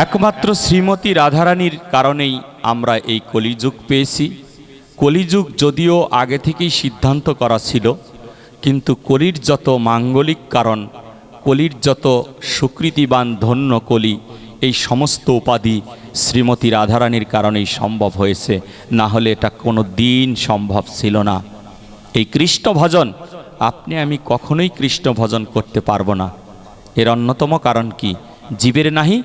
একমাত্র শ্রীমতী রাধারানীর কারণেই আমরা এই কলিযুগ পেয়েছি। কলিযুগ যদিও আগে থেকেই সিদ্ধান্ত করা ছিল, কিন্তু কলির যত মাঙ্গলিক কারণ, কলির যত সুকৃতিবান ধন্য কলি, এই সমস্ত উপাধি শ্রীমতী রাধারানীর কারণেই সম্ভব হয়েছে। না হলে এটা কোনো দিন সম্ভব ছিল না। এই কৃষ্ণ ভজন, আপনি আমি কখনোই কৃষ্ণ ভজন করতে পারব না। এর অন্যতম কারণ কি? জীবের নাহি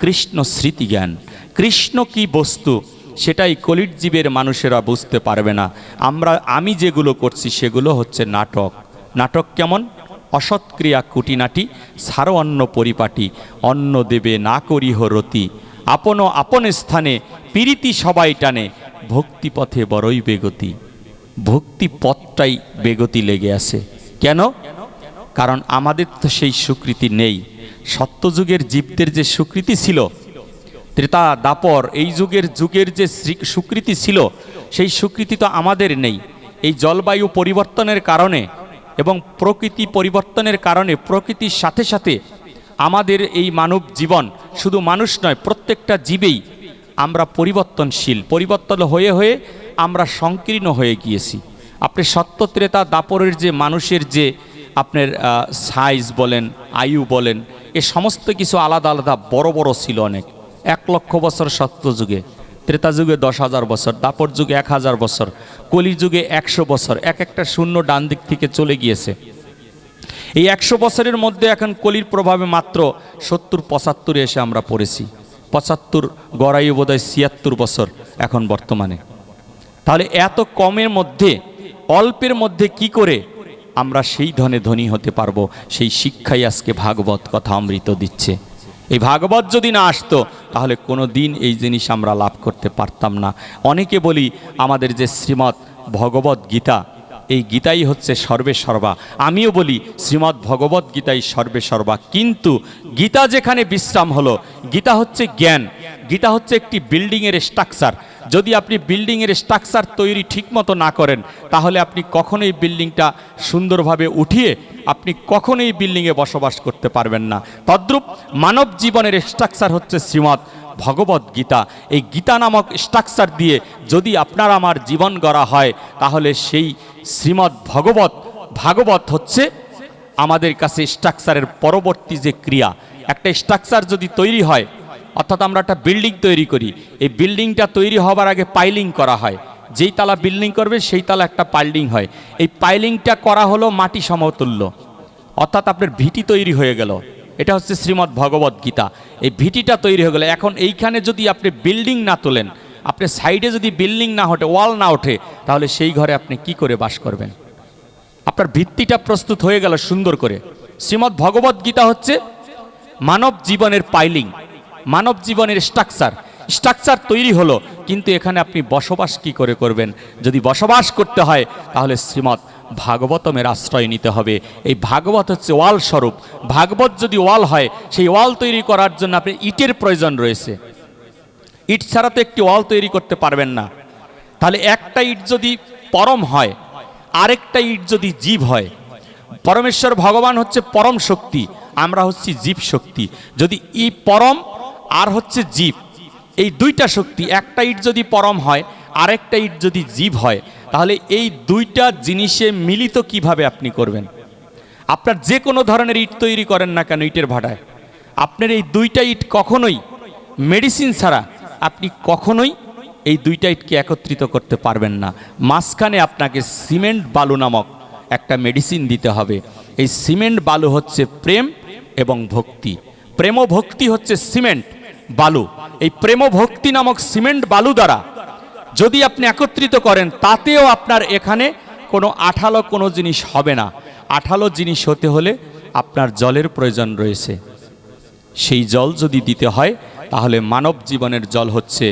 কৃষ্ণ স্মৃতি জ্ঞান কৃষ্ণ কি বস্তু, সেটাই কলির জীবের মানুষেরা বুঝতে পারবে না। আমরা, আমি যেগুলো করছি, সেগুলো হচ্ছে নাটক। নাটক কেমন? অসৎক্রিয়া কুটিনাটি, সারো অন্ন পরিপাটি, অন্ন দেবে না করিহ রতি। আপন আপন স্থানে পীরিতি সবাই টানে, ভক্তিপথে বড়ই বেগতি। ভক্তি পথটাই বেগতি লেগে আছে। কেন? কারণ আমাদের তো সেই স্বীকৃতি নেই। সত্যযুগের জীবদের যে স্বীকৃতি ছিল, ত্রেতা, দাপর, এই যুগের যুগের যে স্বীকৃতি ছিল, সেই স্বীকৃতি তো আমাদের নেই। এই জলবায়ু পরিবর্তনের কারণে এবং প্রকৃতি পরিবর্তনের কারণে, প্রকৃতির সাথে সাথে আমাদের এই মানব জীবন শুধু মানুষ নয়, প্রত্যেকটা জীবেই আমরা পরিবর্তনশীল। পরিবর্তন হয়ে হয়ে আমরা সংকীর্ণ হয়ে গিয়েছি। আপনি সত্য সত্যত্রেতা দাপরের যে মানুষের যে আপনার সাইজ বলেন, আয়ু বলেন, এ সমস্ত কিছু আলাদা আলাদা, বড় বড় ছিল অনেক। এক লক্ষ বছর সত্য যুগে, ত্রেতা যুগে দশ হাজার বছর, দাপর যুগে এক হাজার বছর, কলি যুগে একশো বছর, এক একটা শূন্য ডান দিক থেকে চলে গিয়েছে। এই একশো বছরের মধ্যে এখন কলির প্রভাবে মাত্র সত্তর, পঁচাত্তরে এসে আমরা পড়েছি। পঁচাত্তর গড়াইও বোধহয় ছিয়াত্তর বছর এখন বর্তমানে। তাহলে এত কমের মধ্যে, অল্পের মধ্যে কি করে আমরা সেই ধনে ধনী হতে পারব। সেই শিক্ষাই আজকে ভাগবত কথা অমৃত দিচ্ছে। এই ভাগবত যদি না আসতো, তাহলে কোনো দিন এই জিনিস আমরা লাভ করতে পারতাম না। অনেকে বলি, আমাদের যে শ্রীমৎ ভগবত গীতা, এই গীতাই হচ্ছে সর্বে সর্বা। আমিও বলি শ্রীমদ্ ভগবত গীতাই সর্বে সর্বা। কিন্তু গীতা যেখানে বিশ্রাম হলো, গীতা হচ্ছে জ্ঞান। গীতা হচ্ছে একটি বিল্ডিংয়ের স্ট্রাকচার যদি আপনি বিল্ডিংয়ের স্ট্রাকচার তৈরি ঠিকমতো না করেন, তাহলে আপনি কখনোই বিল্ডিংটা সুন্দরভাবে উঠিয়ে আপনি কখনোই বিল্ডিংয়ে বসবাস করতে পারবেন না। তদ্রূপ মানব জীবনের স্ট্রাকচার হচ্ছে শ্রীমৎ ভগবত গীতা। এই গীতা নামক স্ট্রাকচার দিয়ে যদি আপনার আমার জীবন গড়া হয়, তাহলে সেই শ্রীমৎ ভগবত, ভাগবত হচ্ছে আমাদের কাছে স্ট্রাকচারের পরবর্তী যে ক্রিয়া। একটা স্ট্রাকচার যদি তৈরি হয় অর্থাৎ আমরা একটা বিল্ডিং তৈরি করি। এই বিল্ডিংটা তৈরি হবার আগে পাইলিং করা হয়। যেই তালা বিল্ডিং করবে, সেই তালা একটা পাইলিং হয়। এই পাইলিংটা করা হলো মাটি সমতুল্য। অর্থাৎ আপনার ভিটি তৈরি হয়ে গেল। এটা হচ্ছে শ্রীমদ্ ভগবত গীতা। এই ভিটিটা তৈরি হয়ে গেল। এখন এইখানে যদি আপনি বিল্ডিং না তোলেন, আপনি সাইডে যদি বিল্ডিং না ওঠে ওয়াল না ওঠে, তাহলে সেই ঘরে আপনি কি করে বাস করবেন? আপনার ভিত্তিটা প্রস্তুত হয়ে গেল সুন্দর করে। শ্রীমদ্ ভগবত গীতা হচ্ছে মানব জীবনের পাইলিং। মানব জীবনের স্ট্রাকচার স্ট্রাকচার তৈরি হলো, কিন্তু এখানে আপনি বসবাস কি করে করবেন? যদি বসবাস করতে হয়, তাহলে শ্রীমৎ ভাগবতমের আশ্রয় নিতে হবে। এই ভাগবত হচ্ছে ওয়াল স্বরূপ। ভাগবত যদি ওয়াল হয়, সেই ওয়াল তৈরি করার জন্য আপনি ইটের প্রয়োজন রয়েছে। ইট ছাড়া তো একটি ওয়াল তৈরি করতে পারবেন না। তাহলে একটা ইট যদি পরম হয়, আরেকটা ইট যদি জীব হয়, পরমেশ্বর ভগবান হচ্ছে পরম শক্তি, আমরা হচ্ছি জীব শক্তি। যদি ই পরম আর হচ্ছে জীব। এই দুইটা শক্তি, একটা ইট যদি পরম হয়, আরেকটা ইট যদি জীব হয়, তাহলে এই দুইটা জিনিসে মিলিত কীভাবে আপনি করবেন? আপনার যে কোনো ধরনের ইট তৈরি করেন না কেন ইটের ভাড়ায় আপনার এই দুইটা ইট কখনোই মেডিসিন ছাড়া আপনি কখনোই এই দুইটা ইটকে একত্রিত করতে পারবেন না। মাঝখানে আপনাকে সিমেন্ট বালু নামক একটা মেডিসিন দিতে হবে। এই সিমেন্ট বালু হচ্ছে প্রেম এবং ভক্তি। প্রেম ভক্তি হচ্ছে সিমেন্ট। বালু। এই প্রেম ভক্তি নামক সিমেন্ট বালু দ্বারা যদি আপনি একত্রিত করেন, তাতেও আপনার এখানে কোনো আঠালো কোনো জিনিস হবে না। আঠালো জিনিস হতে হলে আপনার জলের প্রয়োজন রয়েছে। সেই জল যদি দিতে হয়, তাহলে মানব জীবনের জল হচ্ছে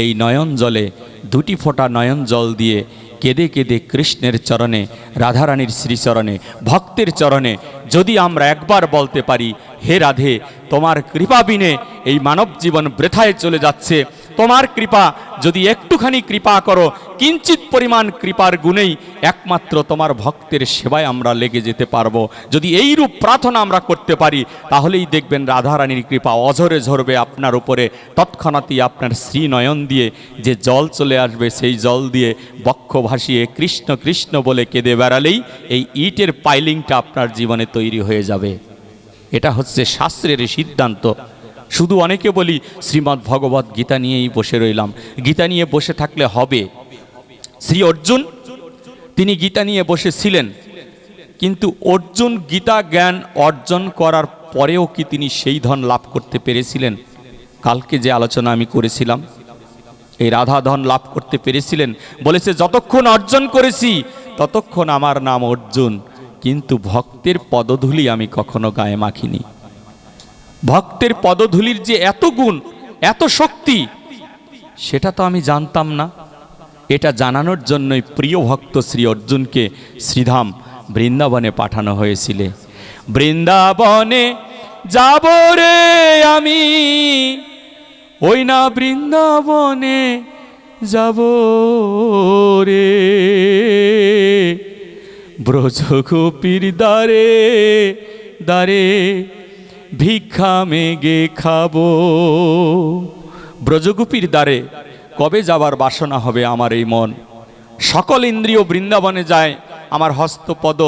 এই নয়ন জলে। দুটি ফোঁটা নয়ন জল দিয়ে কেঁদে কেঁদে কৃষ্ণের চরণে, রাধারানীর শ্রীচরণে, ভক্তের চরণে যদি আমরা একবার বলতে পারি হে রাধে, তোমার কৃপা বিনে এই মানব জীবন বৃথায় চলে যাচ্ছে। তোমার কৃপা, যদি একটুখানি কৃপা করো, কিঞ্চিত পরিমাণ কৃপার গুণেই একমাত্র তোমার ভক্তের সেবায় আমরা লেগে যেতে পারব। যদি এইরূপ প্রার্থনা আমরা করতে পারি, তাহলেই দেখবেন রাধারানীর কৃপা অঝরে ঝরবে আপনার উপরে। তৎক্ষণাৎই আপনার শ্রীনয়ন দিয়ে যে জল চলে আসবে, সেই জল দিয়ে বক্ষ ভাসিয়ে কৃষ্ণ কৃষ্ণ বলে কেঁদে বেড়ালেই এই ইটের পাইলিংটা আপনার জীবনে তৈরি হয়ে যাবে। এটা হচ্ছে শাস্ত্রের সিদ্ধান্ত। শুধু অনেকে বলি শ্রীমদ্ ভগবত গীতা নিয়েই বসে রইলাম। গীতা নিয়ে বসে থাকলে হবে। শ্রী অর্জুন, তিনি গীতা নিয়ে বসেছিলেন। কিন্তু অর্জুন গীতা জ্ঞান অর্জন করার পরেও কি তিনি সেই ধন লাভ করতে পেরেছিলেন? কালকে যে আলোচনা আমি করেছিলাম, এই রাধা ধন লাভ করতে পেরেছিলেন। বলেছে, যতক্ষণ অর্জন করেছি, ততক্ষণ আমার নাম অর্জুন। কিন্তু ভক্তের পদধূলি আমি কখনো গায়ে মাখিনি। ভক্তের পদধূলির যে এত গুণ, এত শক্তি, সেটা তো আমি জানতাম না। এটা জানানোর জন্যই প্রিয় ভক্ত শ্রী অর্জুনকে শ্রীধাম বৃন্দাবনে পাঠানো হয়েছিল। বৃন্দাবনে যাব রে আমি, ওই না বৃন্দাবনে যাব রে। ব্রজগোপীর দ্বারে দ্বারে ভিক্ষা মেগে খাব। ব্রজগোপীর দ্বারে কবে যাবার বাসনা হবে আমার এই মন? সকল ইন্দ্রিয় বৃন্দাবনে যায়, আমার হস্তপদ,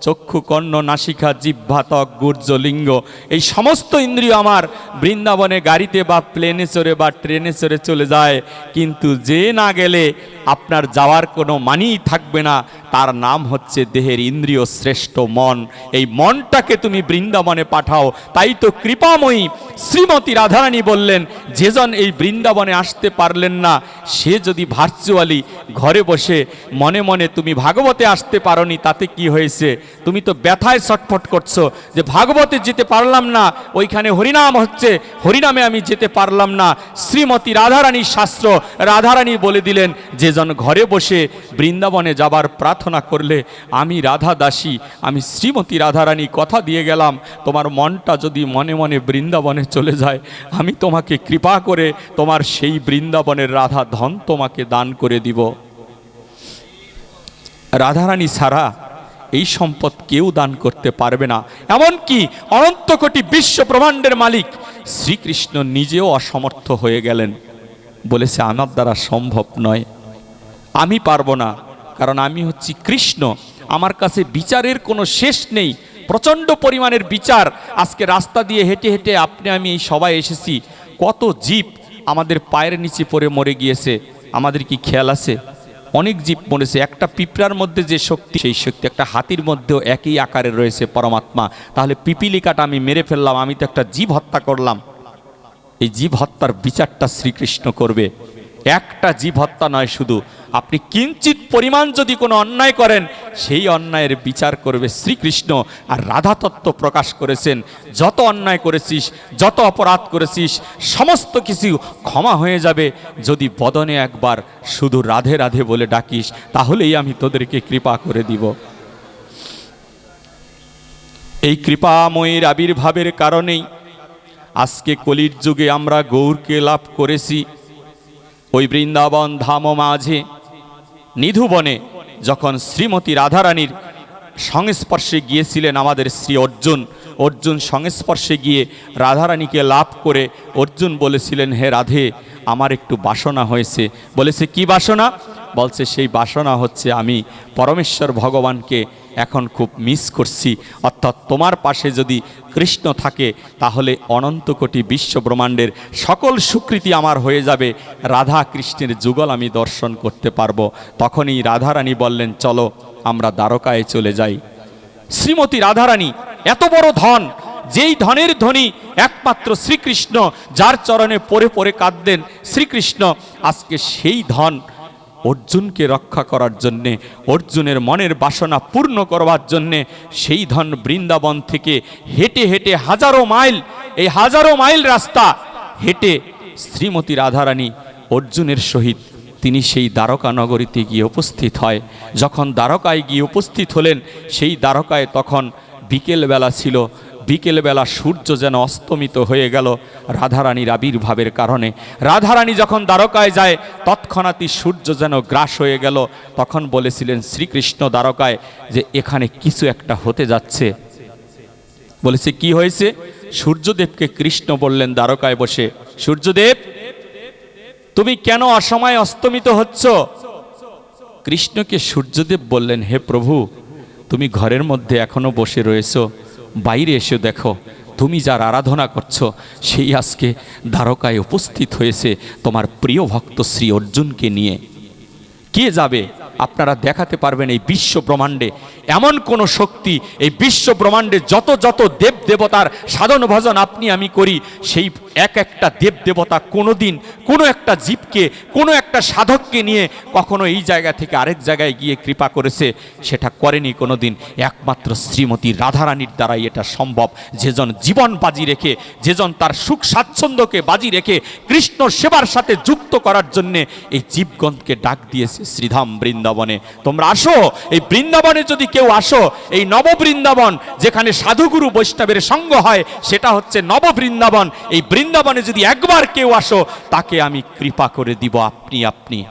চক্ষু কর্ণ, নাসিকা, জিহ্বা, ত্বক, গুর্জ, লিঙ্গ, এই সমস্ত ইন্দ্রিয় আমার বৃন্দাবনে গাড়িতে বা প্লেনে চড়ে বা ট্রেনে চড়ে চলে যায়। কিন্তু যে না গেলে আপনার যাওয়ার কোনো মানেই থাকবে না। তার নাম হচ্ছে দেহের ইন্দ্রিয় শ্রেষ্ঠ মন। এই মনটাকে তুমি বৃন্দাবনে পাঠাও। তাই তো কৃপাময়ী শ্রীমতী রাধারানী বললেন যেজন এই বৃন্দাবনে আসতে পারলেন না, সে যদি ভার্চুয়ালি ঘরে বসে মনে মনে তুমি ভাগবতে আসতে পারোনি, তাতে কি হয়েছে? তুমি তো ব্যথায় ছটফট করছ যে ভাগবতে যেতে পারলাম না, ওইখানে হরিনাম হচ্ছে, হরিনামে আমি যেতে পারলাম না। শ্রীমতী রাধারানীর শাস্ত্র, রাধারানী বলে দিলেন যেজন ঘরে বসে বৃন্দাবনে যাবার প্রার্থনা করলে আমি রাধা দাসী আমি শ্রীমতী রাধারানী কথা দিয়ে গেলাম। তোমার মনটা যদি মনে মনে বৃন্দাবনে চলে যায়, আমি তোমাকে কৃপা করে তোমার সেই বৃন্দাবনের রাধা ধন তোমাকে দান করে দিব। রাধারানী ছাড়া এই সম্পদ কেউ দান করতে পারবে না। এমনকি অনন্ত কোটি বিশ্ব ব্রহ্মাণ্ডের মালিক শ্রীকৃষ্ণ নিজেও অসমর্থ হয়ে গেলেন। বলেছে, আমার দ্বারা সম্ভব নয়। আমি পারব না। কারণ আমি হচ্ছি কৃষ্ণ। আমার কাছে বিচারের কোনো শেষ নেই। প্রচণ্ড পরিমাণের বিচার। আজকে রাস্তা দিয়ে হেঁটে হেঁটে আপনি, আমি সবাই এসেছি। কত জীব আমাদের পায়ের নিচে পড়ে মরে গিয়েছে। আমাদের কি খেয়াল আছে? অনেক জীব মরেছে। একটা পিঁপড়ার মধ্যে যে শক্তি, সেই শক্তি। একটা হাতির মধ্যেও একই আকারে রয়েছে পরমাত্মা। তাহলে পিপিলিকাটা আমি মেরে ফেললাম। আমি তো একটা জীব হত্যা করলাম। এই জীব হত্যার বিচারটা শ্রীকৃষ্ণ করবে। একটা জীব হত্যা নয় শুধু। আপনি কিঞ্চিত পরিমাণ যদি কোনো অন্যায় করেন, সেই অন্যায়ের বিচার করবে শ্রীকৃষ্ণ আর রাধা তত্ত্ব প্রকাশ করেছেন। যত অন্যায় করেছিস, যত অপরাধ করেছিস, সমস্ত কিছু ক্ষমা হয়ে যাবে। যদি বদনে একবার শুধু রাধে রাধে বলে ডাকিস, তাহলেই আমি তোদেরকে কৃপা করে দিব। এই কৃপাময়ের আবির্ভাবের কারণেই আজকে কলির যুগে আমরা গৌরকে লাভ করেছি। ওই বৃন্দাবন ধাম মাঝে নিধুবনে যখন শ্রীমতী রাধারানীর সংস্পর্শে গিয়েছিলেন আমাদের শ্রী অর্জুন অর্জুন সংস্পর্শে গিয়ে রাধারানীকে লাভ করে অর্জুন বলেছিলেন, হে রাধে, আমার একটু বাসনা হয়েছে। বলেছে, কি বাসনা? বলছে, সেই বাসনা হচ্ছে আমি পরমেশ্বর ভগবানকে এখন খুব মিস করছি। অর্থাৎ তোমার পাশে যদি কৃষ্ণ থাকে, তাহলে অনন্ত কোটি বিশ্বব্রহ্মাণ্ডের সকল স্বীকৃতি আমার হয়ে যাবে। রাধা কৃষ্ণের যুগল আমি দর্শন করতে পারব। তখনই রাধারানী বললেন, চলো, আমরা দ্বারকায় চলে যাই। শ্রীমতী রাধারানী, এত বড় ধন, যেই ধনের ধনী একমাত্র শ্রীকৃষ্ণ, যার চরণে পরে পরে কাঁদতেন শ্রীকৃষ্ণ, আজকে সেই ধন অর্জুনকে রক্ষা করার জন্যে, অর্জুনের মনের বাসনা পূর্ণ করবার জন্যে সেই ধন বৃন্দাবন থেকে হেঁটে হেঁটে হাজারো মাইল, এই হাজারো মাইল রাস্তা হেঁটে শ্রীমতী রাধারানী অর্জুনের সহিত তিনি সেই দ্বারকা নগরীতে গিয়ে উপস্থিত হয়। যখন দ্বারকায় গিয়ে উপস্থিত হলেন, সেই দ্বারকায় তখন বিকেলবেলা ছিল। বিকেলবেলা সূর্য যেন অস্তমিত হয়ে গেল রাধারানীর আবির্ভাবের কারণে। রাধারানী যখন দ্বারকায় যায়, তৎক্ষণাৎই সূর্য যেন গ্রাস হয়ে গেল। তখন বলেছিলেন, শ্রীকৃষ্ণ দ্বারকায় যে এখানে কিছু একটা হতে যাচ্ছে। বলেছে, কি হয়েছে? সূর্যদেবকে কৃষ্ণ বললেন, দ্বারকায় বসে। সূর্যদেব, তুমি কেন অসময়ে অস্তমিত হচ্ছ? কৃষ্ণকে সূর্যদেব বললেন, হে প্রভু তুমি ঘরের মধ্যে এখনও বসে রয়েছো, বাইরে এসে দেখো, তুমি যার আরাধনা করছ, সেই আজকে দ্বারকায় উপস্থিত হয়েছে তোমার প্রিয় ভক্ত শ্রী অর্জুনকে নিয়ে। কে যাবে? আপনারা দেখাতে পারবেন এই বিশ্ব ব্রহ্মাণ্ডে। এমন কোন শক্তি এই বিশ্ব ব্রহ্মাণ্ডে যত যত দেব দেবতার সাধন ভজন আপনি আমি করি, সেই এক একটা দেব দেবতা কোনো দিন কোনো একটা জীবকে, কোনো একটা সাধককে নিয়ে কখনো এই জায়গা থেকে আরেক জায়গায় গিয়ে কৃপা করেছে, সেটা করেনি কোনো দিন একমাত্র শ্রীমতী রাধারানীর দ্বারাই এটা সম্ভব। যেজন জীবন বাজি রেখে যেজন তার সুখ স্বাচ্ছন্দ্যকে বাজি রেখে কৃষ্ণ সেবার সাথে যুক্ত করার জন্যে এই জীবগণকে ডাক দিয়েছে শ্রীধাম বৃন্দাবনে। তোমরা আসো, এই বৃন্দাবনে যদি কেউ আসো, এই নববৃন্দাবন যেখানে সাধুগুরু বৈষ্ণবের সঙ্গ হয়, সেটা হচ্ছে নববৃন্দাবন। এই বৃন্দাবনে যদি একবার কেউ আসো, তাকে আমি কৃপা করে দিব, আপনি আপনি।